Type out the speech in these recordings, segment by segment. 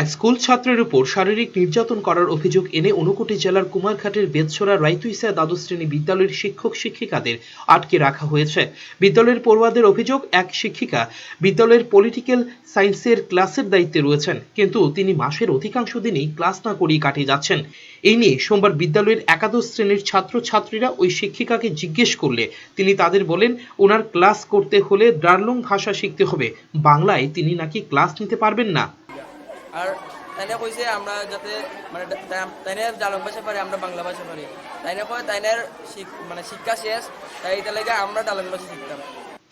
এক স্কুল ছাত্রের উপর শারীরিক নির্যাতন করার অভিযোগ এনে ঊনকোটি জেলার কুমারঘাটের বেদছড়া রাইতুইসা দ্বাদশ শ্রেণি বিদ্যালয়ের শিক্ষক শিক্ষিকাদের আটকে রাখা হয়েছে। বিদ্যালয়ের পড়ুয়াদের অভিযোগ, এক শিক্ষিকা বিদ্যালয়ের পলিটিক্যাল সায়েন্সের ক্লাসের দায়িত্বে রয়েছেন, কিন্তু তিনি মাসের অধিকাংশ দিনই ক্লাস না করিয়ে কাটিয়ে যাচ্ছেন। এই নিয়ে সোমবার বিদ্যালয়ের একাদশ শ্রেণির ছাত্র ছাত্রীরা ওই শিক্ষিকাকে জিজ্ঞেস করলে তিনি তাদের বলেন, ওনার ক্লাস করতে হলে ডার্লং ভাষা শিখতে হবে। বাংলায় তিনি নাকি ক্লাস নিতে পারবেন না? আর তাইনে কইছে আমরা যাতে মানে তাইনে জালক ভাষা পারি, আমরা বাংলা ভাষা পারি। তাইনে কয়, তাইনের মানে শিক্ষা শেষ, তাই এটা আমরা ডালং ভাষা শিখতাম।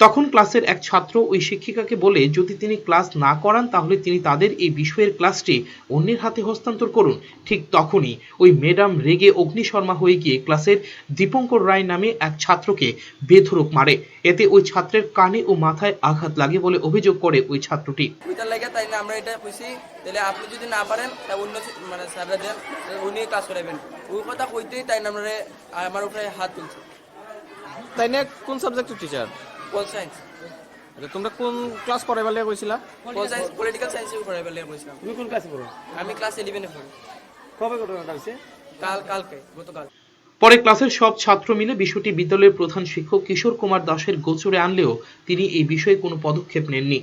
তখন ক্লাসের এক ছাত্র ওই শিক্ষিকাকে বলে যদি তিনি ক্লাস না করান তাহলে তিনি তাদের এই বিষয়ের ক্লাসটি অন্যের হাতে হস্তান্তর করুন। ঠিক তখনই ওই ম্যাডাম রেগে অগ্নিশর্মা হয়ে গিয়ে ক্লাসের দীপঙ্কর রায় নামে এক ছাত্রকে বেধরক মারে। এতে ওই ছাত্রের কানে ও মাথায় আঘাত লাগে বলে অভিযোগ করে ওই ছাত্রটি। ওইটার লেগে তাই না আমরা এটা কইছি তাহলে আপনি যদি না পারেন তা অন্য মানে স্যাররা দেন উনি ক্লাস করাবেন ওই কথা কইতেই তাই না আমরা আমার উপরে হাত তুলছে। তাই নিয়ে কোন সাবজেক্টের টিচার পল সায়েন্স আচ্ছা তোমরা কোন ক্লাস পড়াইবার লাগে কইছিলা? পল সায়েন্স পলিটিক্যাল সায়েন্সের উপরে বলে কইছিলাম। তুমি কোন ক্লাসে পড়ো? আমি ক্লাস ইলেভেনে পড়ি। কবে ঘটনাটা হইছে কাল কালকে গতকাল। পরে ক্লাসের সব ছাত্র মিলে বিষয়টি বিদ্যালয়ের প্রধান শিক্ষক কিশোর কুমার দাসের গোচরে আনলেও তিনি এই বিষয়ে কোনো পদক্ষেপ নেননি।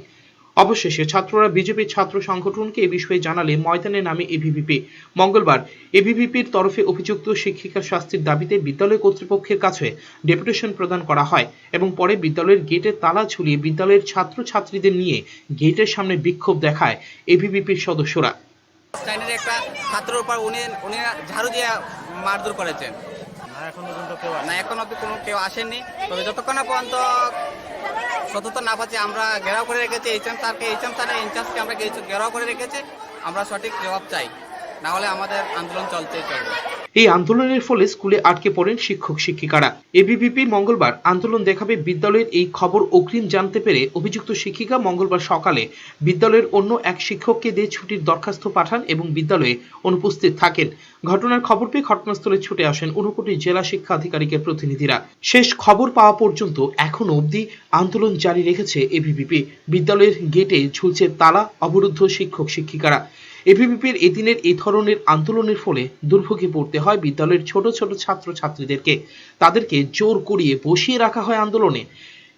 অবশেষে ছাত্ররা বিজেপির ছাত্র সংগঠনকে এ বিষয়ে জানালে ময়দানে নামে এবিভিপি মঙ্গলবার এবিভিপির তরফে অভিযুক্ত শিক্ষিকার শাস্তির দাবিতে বিদ্যালয় কর্তৃপক্ষের কাছে ডেপুটেশন প্রদান করা হয় এবং পরে বিদ্যালয়ের গেটে তালা ঝুলিয়ে বিদ্যালয়ের ছাত্র ছাত্রীদের নিয়ে গেটের সামনে বিক্ষোভ দেখায় এবিভিপির সদস্যরা। একটা ছাত্রের উপর উনি উনি ঝাড়ু দিয়ে মারধর করেছেন। না এখন পর্যন্ত কেউ না এখন অব্দি কোনো কেউ আসেননি। তবে যতক্ষণ না পর্যন্ত সততা না পাচ্ছি, আমরা ঘেরাও করে রেখেছি এইচএম স্যারকে এইচ এম স্যারের ইনচার্জকে আমরা কিছু ঘেরাও করে রেখেছি, আমরা সঠিক জবাব চাই। না হলে আমাদের আন্দোলন চলতেই চলবে। এই আন্দোলনের ফলে স্কুলে আটকে পড়েন শিক্ষক শিক্ষিকারা। এবিভিপি মঙ্গলবার আন্দোলন দেখাবে বিদ্যালয়ের এই খবর অগ্রিম জানতে পেরে অভিযুক্ত শিক্ষিকা মঙ্গলবার সকালে বিদ্যালয়ের অন্য এক শিক্ষককে দিয়ে ছুটির দরখাস্ত পাঠান এবং বিদ্যালয়ে অনুপস্থিত থাকেন। ঘটনার খবর পেয়ে ঘটনাস্থলে ছুটে আসেন ঊনকোটি জেলা শিক্ষা আধিকারিকের প্রতিনিধিরা। শেষ খবর পাওয়া পর্যন্ত এখনও অবধি আন্দোলন জারি রেখেছে এবিভিপি বিদ্যালয়ের গেটে ঝুলছে তালা, অবরুদ্ধ শিক্ষক শিক্ষিকারা। এবিভিপির এদিনের এই ধরনের আন্দোলনের ফলে দুর্ভোগে পড়তে হয় বিদ্যালয়ের ছোট ছোট ছাত্র ছাত্রীদেরকে তাদেরকে জোর করিয়ে বসিয়ে রাখা হয় আন্দোলনে।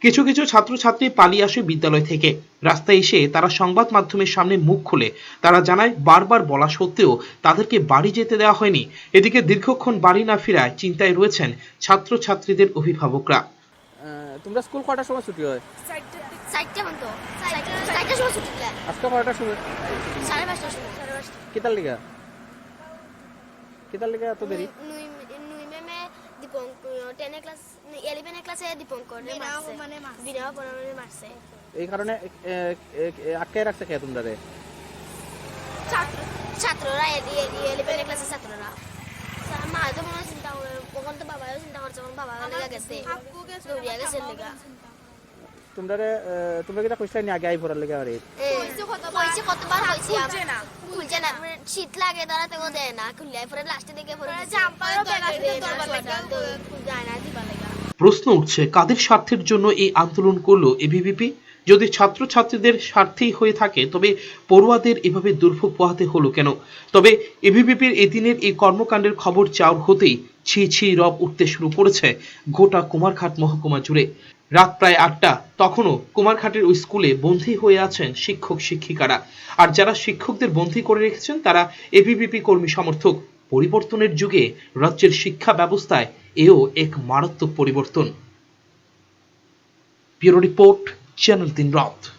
কিছু কিছু ছাত্রছাত্রী পালিয়ে আসে বিদ্যালয় থেকে। রাস্তায় এসে তারা সংবাদ মাধ্যমের সামনে মুখ খুলে। তারা জানায় বারবার বলা সত্ত্বেও তাদেরকে বাড়ি যেতে দেওয়া হয়নি। এদিকে দীর্ঘক্ষণ বাড়ি না ফেরায় চিন্তায় রয়েছেন ছাত্রছাত্রীদের অভিভাবকরা। তোমরা স্কুল কটার সময় ছুটি হয়? চারটে মতো। চারটার সময় ছুটি দিলে। আজকে কয়টার সময়? সাড়ে পাঁচটার সময়। সাড়ে পাঁচটা। কেতার লিগা? কেতার লিগা এত দেরি? নুই নুই ম্যামে দীপঙ্কর টেনের ক্লাস ইলেভেনের ক্লাসে দীপঙ্কর মানে বিনা পড়ানোর মারছে। এই কারণে আটকে রাখছে কে তোমরা রে ছাত্ররা মা তো মনে চিন্তা করে কখন তো বাবাও চিন্তা করছে কখন বাবা লেগে গেছে। গেছে লেগা। তোমরা তোমরা কিটা কইছিলা নি আগে আই ভরার লিগা আরে? কতবার খুলছে না খুলছে না। শীত লাগে তারা তো দেয় না খুললে পরে লাস্টে দিকে পরে জাম্পারও যায় না দিবা লেগা প্রশ্ন উঠছে কাদের স্বার্থের জন্য এই আন্দোলন করল এবিভিপি যদি ছাত্রছাত্রীদের স্বার্থেই হয়ে থাকে তবে পড়ুয়াদের এভাবে দুর্ভোগ পোহাতে হলো কেন? তবে এবিভিপির এদিনের এই কর্মকাণ্ডের খবর চাউর হতেই ছি ছি রব উঠতে শুরু করেছে গোটা কুমারঘাট মহকুমা জুড়ে। রাত প্রায় আটটা। তখনও কুমারঘাটের ওই স্কুলে বন্দী হয়ে আছেন শিক্ষক, শিক্ষিকারা। আর যারা শিক্ষকদের বন্দী করে রেখেছেন, তারা এবিভিপি কর্মী সমর্থক। পরিবর্তনের যুগে রাজ্যের শিক্ষা ব্যবস্থায় এও এক মারাত্মক পরিবর্তন। ব্যুরো রিপোর্ট, চ্যানেল তিন রাত।